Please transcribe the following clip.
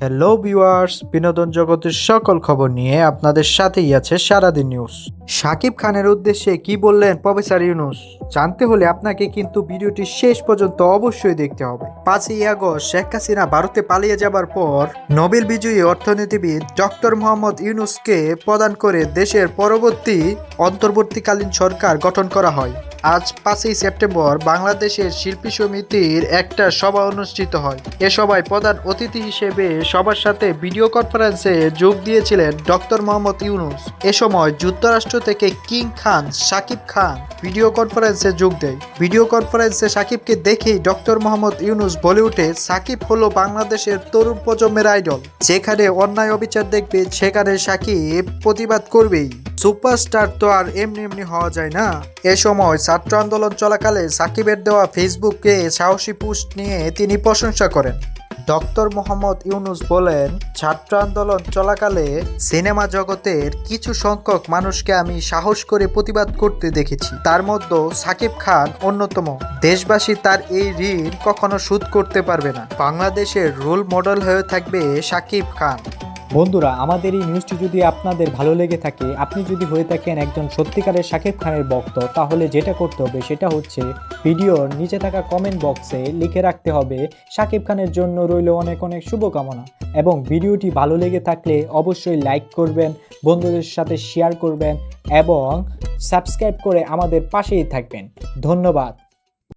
Hello viewers বিনোদন জগতের সকল খবর নিয়ে আপনাদের সাথেই আছে সারাদিন নিউজ শাকিব খানের উদ্দেশ্যে কি বললেন প্রফেসর ইউনুস? জানতে হলে আপনাকে কিন্তু ভিডিওটি শেষ পর্যন্ত অবশ্যই দেখতে হবে। পাঁচই আগস্ট শেখ হাসিনা ভারতে পালিয়ে যাবার পর নোবেল বিজয়ী অর্থনীতিবিদ ডক্টর মোহাম্মদ ইউনুসকে প্রদান করে দেশের পরবর্তী অন্তর্বর্তীকালীন সরকার গঠন করা হয়। আজ পাঁচই সেপ্টেম্বর বাংলাদেশের শিল্পী সমিতির একটা সভা অনুষ্ঠিত হয়। এ সভায় প্রধান অতিথি হিসেবে সবার সাথে ভিডিও কনফারেন্সে যোগ দিয়েছিলেন ডক্টর মোহাম্মদ ইউনুস। এ সময় যুক্তরাষ্ট্র থেকে কিং খান, সাকিব খান ভিডিও কনফারেন্সে যোগ দেয়। ভিডিও কনফারেন্সে সাকিবকে দেখেই ডক্টর মোহাম্মদ ইউনুস বলে ওঠে সাকিব হলো বাংলাদেশের তরুণ প্রজন্মের আইডল। যেখানে অন্যায় অবিচার দেখবে, সেখানে সাকিব প্রতিবাদ করবেই। সুপারস্টার তো আর এমনি এমনি হওয়া যায় না। এ সময় ছাত্র আন্দোলন চলাকালে সাকিবের দেওয়া ফেসবুকে সাহসী পোস্ট নিয়ে তিনি প্রশংসা করেন। ডক্টর মোহাম্মদ ইউনুস বলেন, ছাত্র আন্দোলন চলাকালে সিনেমা জগতের কিছু সংখ্যক মানুষকে আমি সাহস করে প্রতিবাদ করতে দেখেছি। তার মধ্যে সাকিব খান অন্যতম। দেশবাসী তার এই ঋণ কখনো শোধ করতে পারবে না। বাংলাদেশের রোল মডেল হয়ে থাকবে সাকিব খান। বন্ধুরা, আমাদের এই নিউজটি যদি আপনাদের ভালো লেগে থাকে, আপনি যদি হয়ে থাকেন একজন সত্যিকারের শাকিব খানের ভক্ত, তাহলে যেটা করতে হবে সেটা হচ্ছে ভিডিওর নিচে থাকা কমেন্ট বক্সে লিখে রাখতে হবে, শাকিব খানের জন্য রইল অনেক অনেক শুভকামনা। এবং ভিডিওটি ভালো লেগে থাকলে অবশ্যই লাইক করবেন, বন্ধুদের সাথে শেয়ার করবেন এবং সাবস্ক্রাইব করে আমাদের পাশেই থাকবেন। ধন্যবাদ।